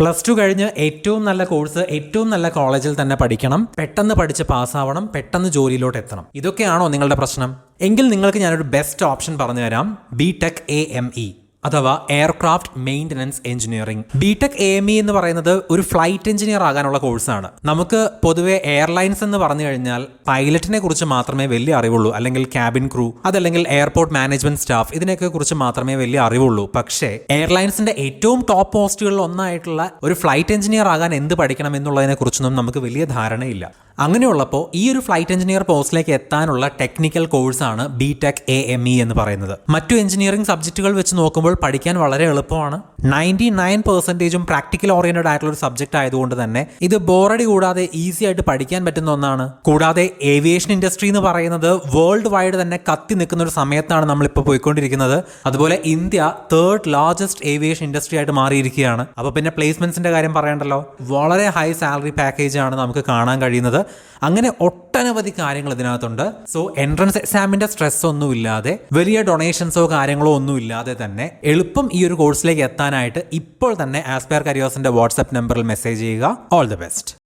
Plus two കഴിഞ്ഞ് ഏറ്റവും നല്ല കോഴ്സ് ഏറ്റവും നല്ല കോളേജിൽ തന്നെ പഠിക്കണം. പെട്ടെന്ന് പഠിച്ച് പാസ്സാവണം. പെട്ടെന്ന് ജോലിയിലോട്ട് എത്തണം. ഇതൊക്കെയാണോ നിങ്ങളുടെ പ്രശ്നം? എങ്കിൽ നിങ്ങൾക്ക് ഞാനൊരു ബെസ്റ്റ് ഓപ്ഷൻ പറഞ്ഞു തരാം B Tech A M E അഥവാ aircraft maintenance engineering B Tech A M E എന്ന് പറയുന്നത് ഒരു ഫ്ലൈറ്റ് എഞ്ചിനീയർ ആകാനുള്ള കോഴ്സാണ് നമുക്ക് പൊതുവെ എയർലൈൻസ് എന്ന് പറഞ്ഞു കഴിഞ്ഞാൽ പൈലറ്റിനെ കുറിച്ച് മാത്രമേ വലിയ അറിവുള്ളൂ. അല്ലെങ്കിൽ ക്യാബിൻ ക്രൂ അതല്ലെങ്കിൽ എയർപോർട്ട് മാനേജ്മെന്റ് സ്റ്റാഫ് ഇതിനെയൊക്കെ കുറിച്ച് മാത്രമേ വലിയ അറിവുള്ളൂ. പക്ഷേ എയർലൈൻസിന്റെ ഏറ്റവും ടോപ്പ് പോസ്റ്റുകളിൽ ഒന്നായിട്ടുള്ള ഒരു ഫ്ലൈറ്റ് എഞ്ചിനീയർ ആകാൻ എന്ത് പഠിക്കണം എന്നുള്ളതിനെ കുറിച്ചൊന്നും നമുക്ക് വലിയ ധാരണയില്ല. അങ്ങനെയുള്ളപ്പോൾ ഈ ഒരു ഫ്ലൈറ്റ് എഞ്ചിനീയർ പോസ്റ്റിലേക്ക് എത്താനുള്ള ടെക്നിക്കൽ കോഴ്സാണ് B Tech A M E എന്ന് പറയുന്നത്. മറ്റു എഞ്ചിനീയറിംഗ് സബ്ജക്റ്റുകൾ വെച്ച് നോക്കുമ്പോൾ പഠിക്കാൻ വളരെ എളുപ്പമാണ്. നയന്റി നയൻ പെർസെന്റേജും പ്രാക്ടിക്കൽ ഓറിയന്റഡ് ആയിട്ടുള്ള ഒരു സബ്ജക്റ്റ് ആയതുകൊണ്ട് തന്നെ ഇത് ബോറടി കൂടാതെ ഈസി ആയിട്ട് പഠിക്കാൻ പറ്റുന്ന ഒന്നാണ്. കൂടാതെ ഏവിയേഷൻ ഇൻഡസ്ട്രി എന്ന് പറയുന്നത് വേൾഡ് വൈഡ് തന്നെ കത്തി നിൽക്കുന്ന ഒരു സമയത്താണ് നമ്മളിപ്പോൾ പോയിക്കൊണ്ടിരിക്കുന്നത്. അതുപോലെ India third largest aviation industry ആയിട്ട് മാറിയിരിക്കുകയാണ്. അപ്പോൾ പിന്നെ പ്ലേസ്മെന്റ്സിന്റെ കാര്യം പറയണ്ടല്ലോ? വളരെ ഹൈ സാലറി പാക്കേജ് ആണ് നമുക്ക് കാണാൻ കഴിയുന്നത്. അങ്ങനെ ഒട്ടനവധി കാര്യങ്ങൾ ഇതിനകത്തുണ്ട്. സോ എൻട്രൻസ് എക്സാമിന്റെ സ്ട്രെസ് ഒന്നും ഇല്ലാതെ വലിയ ഡൊണേഷൻസോ കാര്യങ്ങളോ ഒന്നും ഇല്ലാതെ തന്നെ എളുപ്പം ഈ ഒരു കോഴ്സിലേക്ക് എത്താനായിട്ട് ഇപ്പോൾ തന്നെ ആസ്പയർ കരിയോസിന്റെ വാട്സ്ആപ്പ് നമ്പറിൽ മെസ്സേജ് ചെയ്യുക. All the best